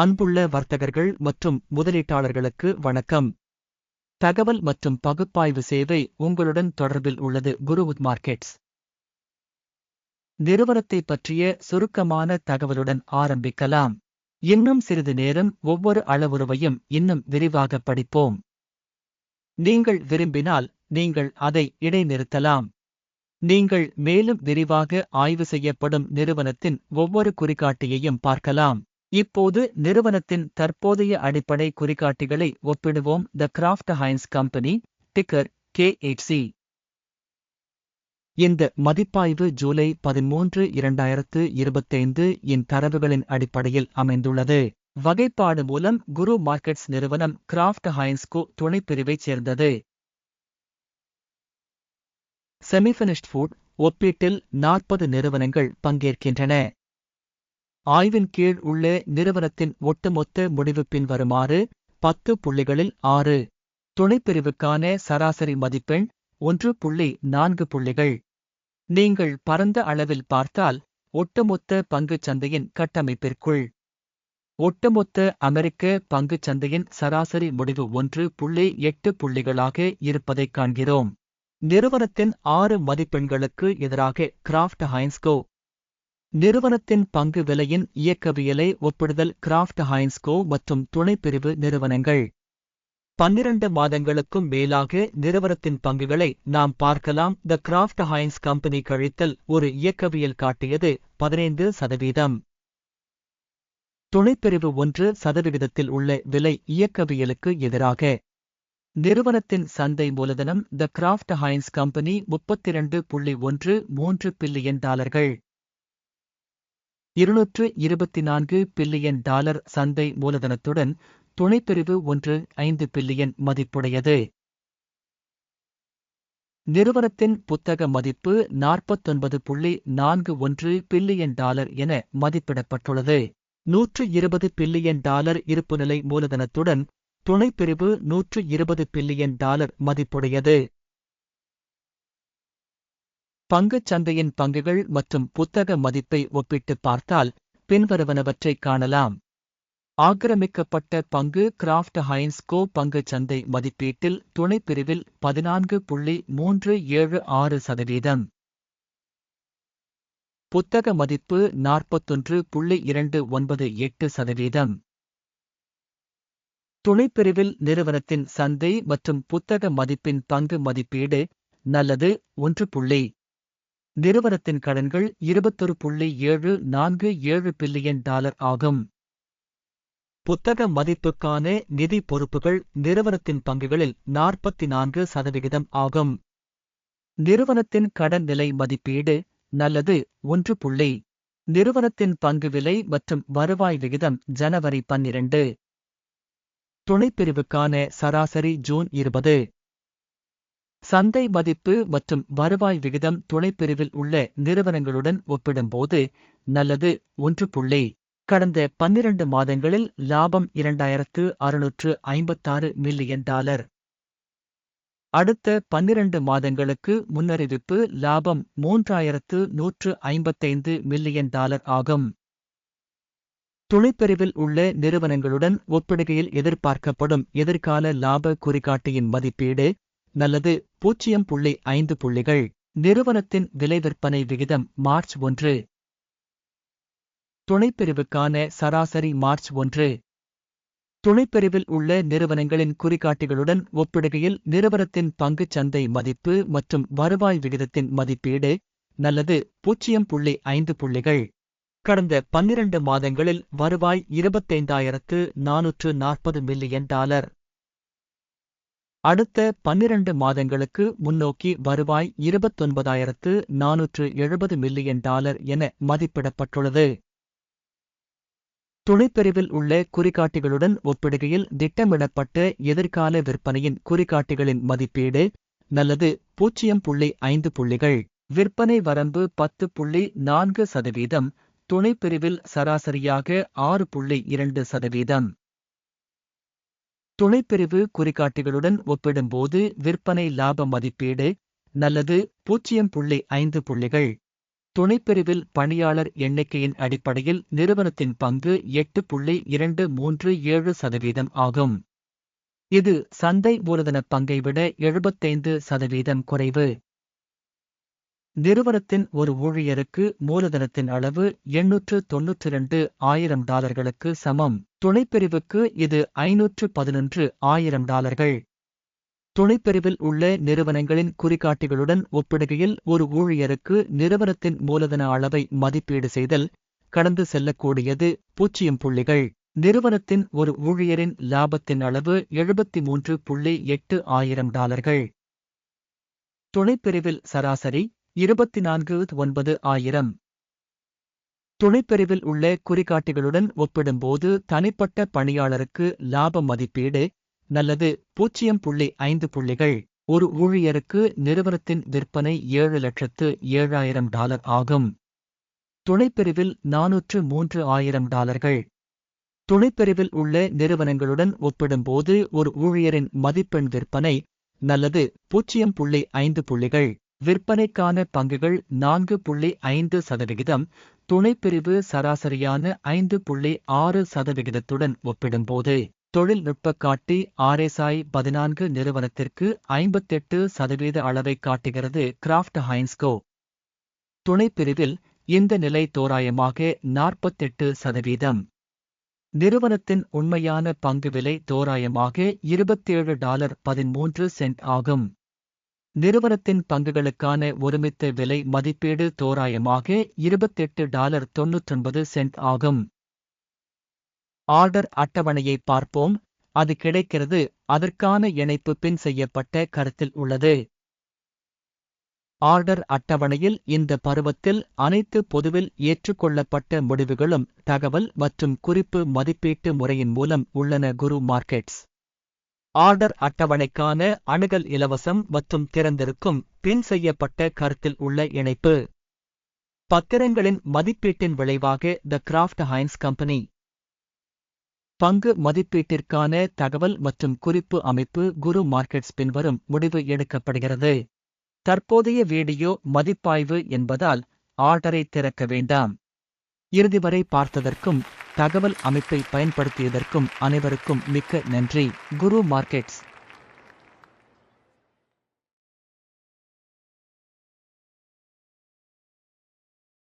அன்புள்ள வர்த்தகர்கள் மற்றும் முதலீட்டாளர்களுக்கு வணக்கம். தகவல் மற்றும் பகுப்பாய்வு சேவை உங்களுடன் தொடர்பில் உள்ளது குருவுத் மார்க்கெட்ஸ். நிறுவனத்தை பற்றிய சுருக்கமான தகவலுடன் ஆரம்பிக்கலாம். இன்னும் சிறிது நேரம் ஒவ்வொரு அளவுருவையும் இன்னும் விரிவாக படிப்போம். நீங்கள் விரும்பினால் நீங்கள் அதை இடைநிறுத்தலாம். நீங்கள் மேலும் விரிவாக ஆய்வு செய்யப்படும் நிறுவனத்தின் ஒவ்வொரு குறிகாட்டியையும் பார்க்கலாம். இப்போது நிறுவனத்தின் தற்போதைய அடிப்படை குறிகாட்டிகளை ஒப்பிடுவோம். The Kraft Heinz company ticker KHC இந்த மதிப்பாய்வு ஜூலை பதிமூன்று இரண்டாயிரத்து இருபத்தைந்து இன் தரவுகளின் அடிப்படையில் அமைந்துள்ளது. வகைப்பாடு மூலம் குரு மார்க்கெட்ஸ் நிறுவனம் கிராஃப்ட் ஹைன்ஸ்கோ துணைப்பிரிவைச் சேர்ந்தது. செமிஃபினிஷ்ட் ஃபுட் ஒப்பீட்டில் நாற்பது நிறுவனங்கள் பங்கேற்கின்றன. ஆய்வின் கீழ் உள்ள நிறுவனத்தின் ஒட்டுமொத்த முடிவு பின்வருமாறு பத்து புள்ளிகளில் ஆறு. துணைப்பிரிவுக்கான சராசரி மதிப்பெண் ஒன்று புள்ளி நான்கு புள்ளிகள். நீங்கள் பரந்த அளவில் பார்த்தால் ஒட்டுமொத்த பங்குச் சந்தையின் கட்டமைப்பிற்குள். ஒட்டுமொத்த அமெரிக்க பங்குச் சந்தையின் சராசரி முடிவு ஒன்று புள்ளி எட்டு புள்ளிகளாக இருப்பதைக் காண்கிறோம். நிறுவனத்தின் ஆறு மதிப்பெண்களுக்கு எதிராக கிராஃப்ட் ஹைன்ஸ்கோ நிறுவனத்தின் பங்கு விலையின் இயக்கவியலை ஒப்பிடுதல் கிராஃப்ட் ஹைன்ஸ்கோ மற்றும் துணைப்பிரிவு நிறுவனங்கள். பன்னிரண்டு மாதங்களுக்கும் மேலாக நிறுவனத்தின் பங்குகளை நாம் பார்க்கலாம். த கிராஃப்ட் ஹைன்ஸ் கம்பெனி கழித்தல் ஒரு இயக்கவியல் காட்டியது பதினைந்து சதவீதம். துணைப்பிரிவு ஒன்று சதவிகிதத்தில் உள்ள விலை இயக்கவியலுக்கு எதிராக. நிறுவனத்தின் சந்தை மூலதனம் த கிராஃப்ட் ஹைன்ஸ் கம்பெனி முப்பத்திரண்டு புள்ளி ஒன்று மூன்று பில்லியன் டாலர்கள். இருநூற்று இருபத்தி நான்கு பில்லியன் டாலர் சந்தை மூலதனத்துடன் துணைப்பிரிவு ஒன்று ஐந்து பில்லியன் மதிப்புடையது. நிறுவனத்தின் புத்தக மதிப்பு நாற்பத்தொன்பது புள்ளி நான்கு ஒன்று பில்லியன் டாலர் என மதிப்பிடப்பட்டுள்ளது. நூற்று இருபது பில்லியன் டாலர் இருப்புநிலை மூலதனத்துடன் துணைப்பிரிவு நூற்று இருபது பில்லியன் டாலர் மதிப்புடையது. பங்குச் சந்தையின் பங்குகள் மற்றும் புத்தக மதிப்பை ஒப்பிட்டு பார்த்தால் பின்வருவனவற்றை காணலாம். ஆக்கிரமிக்கப்பட்ட பங்கு கிராஃப்ட் ஹைன்ஸ்கோ பங்குச் சந்தை மதிப்பீட்டில் துணைப்பிரிவில் பதினான்கு புள்ளி மூன்று ஏழு ஆறு சதவீதம். புத்தக மதிப்பு நாற்பத்தொன்று புள்ளி இரண்டு ஒன்பது எட்டு சதவீதம். துணைப்பிரிவில் நிறுவனத்தின் சந்தை மற்றும் புத்தக மதிப்பின் பங்கு மதிப்பீடு நல்லது ஒன்று புள்ளி நிறுவனத்தின் கடன்கள் இருபத்தொரு புள்ளி ஏழு நான்கு ஏழு பில்லியன் டாலர் ஆகும். புத்தக மதிப்புக்கான நிதி பொறுப்புகள் நிறுவனத்தின் பங்குகளில் நாற்பத்தி நான்கு சதவிகிதம் ஆகும். நிறுவனத்தின் கடன் நிலை மதிப்பீடு நல்லது ஒன்று புள்ளி. நிறுவனத்தின் பங்கு விலை மற்றும் வருவாய் விகிதம் ஜனவரி பன்னிரண்டு. துணைப்பிரிவுக்கான சராசரி ஜூன் இருபது. சந்தை மதிப்பு மற்றும் வருவாய் விகிதம் துணைப்பிரிவில் உள்ள நிறுவனங்களுடன் ஒப்பிடும்போது நல்லது ஒன்று புள்ளி. கடந்த பன்னிரண்டு மாதங்களில் லாபம் இரண்டாயிரத்து அறுநூற்று ஐம்பத்தாறு மில்லியன் டாலர். அடுத்த பன்னிரண்டு மாதங்களுக்கு முன்னறிவிப்பு லாபம் மூன்றாயிரத்து நூற்று ஐம்பத்தைந்து மில்லியன் டாலர் ஆகும். துணைப்பிரிவில் உள்ள நிறுவனங்களுடன் ஒப்பிடுகையில் எதிர்பார்க்கப்படும் எதிர்கால லாப குறிகாட்டியின் மதிப்பீடு நல்லது. பூஜ்ஜியம் புள்ளி ஐந்து புள்ளிகள். நிறுவனத்தின் விலை விற்பனை விகிதம் மார்ச் ஒன்று. துணைப்பிரிவுக்கான சராசரி மார்ச் ஒன்று. துணைப்பிரிவில் உள்ள நிறுவனங்களின் குறிகாட்டிகளுடன் ஒப்பிடுகையில் நிறுவனத்தின் பங்குச் சந்தை மதிப்பு மற்றும் வருவாய் விகிதத்தின் மதிப்பீடு நல்லது. பூஜ்ஜியம் புள்ளி ஐந்து புள்ளிகள். கடந்த பன்னிரண்டு மாதங்களில் வருவாய் இருபத்தைந்தாயிரத்து நானூற்று நாற்பது மில்லியன் டாலர். அடுத்த பன்னிரண்டு மாதங்களுக்கு முன்னோக்கி வருவாய் இருபத்தொன்பதாயிரத்து நானூற்று எழுபது மில்லியன் டாலர் என மதிப்பிடப்பட்டுள்ளது. துணைப்பிரிவில் உள்ள குறிகாட்டிகளுடன் ஒப்பிடுகையில் திட்டமிடப்பட்ட எதிர்கால விற்பனையின் குறிகாட்டிகளின் மதிப்பீடு நல்லது பூஜ்ஜியம் புள்ளி ஐந்து புள்ளிகள். விற்பனை வரம்பு பத்து புள்ளி நான்கு சதவீதம் துணைப்பிரிவில் சராசரியாக ஆறு புள்ளி இரண்டு சதவீதம். துணைப்பிரிவு குறிகாட்டிகளுடன் ஒப்பிடும்போது விற்பனை லாப மதிப்பீடு நல்லது பூஜ்ஜியம் புள்ளி ஐந்து புள்ளிகள். துணைப்பிரிவில் பணியாளர் எண்ணிக்கையின் அடிப்படையில் நிறுவனத்தின் பங்கு எட்டு புள்ளி இரண்டு மூன்று ஏழு சதவீதம் ஆகும். இது சந்தை மூலதன பங்கை விட எழுபத்தைந்து சதவீதம் குறைவு. நிறுவனத்தின் ஒரு ஊழியருக்கு மூலதனத்தின் அளவு எண்ணூற்று தொன்னூற்றி இரண்டு ஆயிரம் டாலர்களுக்கு சமம். துணைப்பிரிவுக்கு இது ஐநூற்று பதினொன்று ஆயிரம் டாலர்கள். துணைப்பிரிவில் உள்ள நிறுவனங்களின் குறிகாட்டிகளுடன் ஒப்பிடுகையில் ஒரு ஊழியருக்கு நிறுவனத்தின் மூலதன அளவை மதிப்பீடு செய்தல் கடந்து செல்லக்கூடியது பூஜ்ஜியம் புள்ளிகள். நிறுவனத்தின் ஒரு ஊழியரின் லாபத்தின் அளவு எழுபத்தி மூன்று புள்ளி எட்டு ஆயிரம் டாலர்கள். துணைப்பிரிவில் சராசரி இருபத்தி நான்கு ஒன்பது ஆயிரம். துணைப்பிரிவில் உள்ள குறிகாட்டிகளுடன் ஒப்பிடும்போது தனிப்பட்ட பணியாளருக்கு லாப மதிப்பீடு நல்லது பூஜ்ஜியம் புள்ளி ஐந்து புள்ளிகள். ஒரு ஊழியருக்கு நிறுவனத்தின் விற்பனை ஏழு லட்சத்து ஏழாயிரம் டாலர் ஆகும். துணைப்பிரிவில் நானூற்று மூன்று ஆயிரம் டாலர்கள். துணைப்பிரிவில் உள்ள நிறுவனங்களுடன் ஒப்பிடும்போது ஒரு ஊழியரின் மதிப்பெண் விற்பனை நல்லது பூஜ்ஜியம் புள்ளி ஐந்து புள்ளிகள். விற்பனைக்கான பங்குகள் நான்கு புள்ளி ஐந்து சதவிகிதம் துணைப்பிரிவு சராசரியான ஐந்து புள்ளி ஆறு சதவிகிதத்துடன் ஒப்பிடும்போது தொழில்நுட்ப காட்டி ஆர்எஸ்ஐ பதினான்கு நிறுவனத்திற்கு ஐம்பத்தெட்டு சதவீத அளவை காட்டுகிறது கிராஃப்ட் ஹைன்ஸ்கோ. துணைப்பிரிவில் இந்த நிலை தோராயமாக நாற்பத்தெட்டு சதவீதம். நிறுவனத்தின் உண்மையான பங்கு விலை தோராயமாக இருபத்தேழு டாலர் பதிமூன்று சென்ட் ஆகும். நிறுவனத்தின் பங்குகளுக்கான ஒருமித்த விலை மதிப்பீடு தோராயமாக இருபத்தெட்டு டாலர் தொன்னூற்றொன்பது சென்ட் ஆகும். ஆர்டர் அட்டவணையை பார்ப்போம். அது கிடைக்கிறது. அதற்கான இணைப்பு பின் செய்யப்பட்ட கருத்தில் உள்ளது. ஆர்டர் அட்டவணையில் இந்த பருவத்தில் அனைத்து பொதுவில் ஏற்றுக்கொள்ளப்பட்ட முடிவுகளும் தகவல் மற்றும் குறிப்பு மதிப்பீட்டு முறையின் மூலம் உள்ளன குரு மார்க்கெட்ஸ். ஆர்டர் அட்டவணைக்கான அணுகல் இலவசம் மற்றும் திறந்திருக்கும் பின் செய்யப்பட்ட கருத்தில் உள்ள இணைப்பு. பத்திரங்களின் மதிப்பீட்டின் விளைவாக த கிராஃப்ட் ஹைன்ஸ் கம்பெனி பங்கு மதிப்பீட்டிற்கான தகவல் மற்றும் குறிப்பு அமைப்பு குரு மார்க்கெட்ஸ் பின்வரும் முடிவு எடுக்கப்படுகிறது. தற்போதைய வீடியோ மதிப்பாய்வு என்பதால் ஆர்டரை திறக்க வேண்டாம். இறுதி வரை பார்த்ததற்கும் தகவல் அமைப்பை பயன்படுத்தியதற்கும் அனைவருக்கும் மிக்க நன்றி. குரு மார்க்கெட்ஸ்.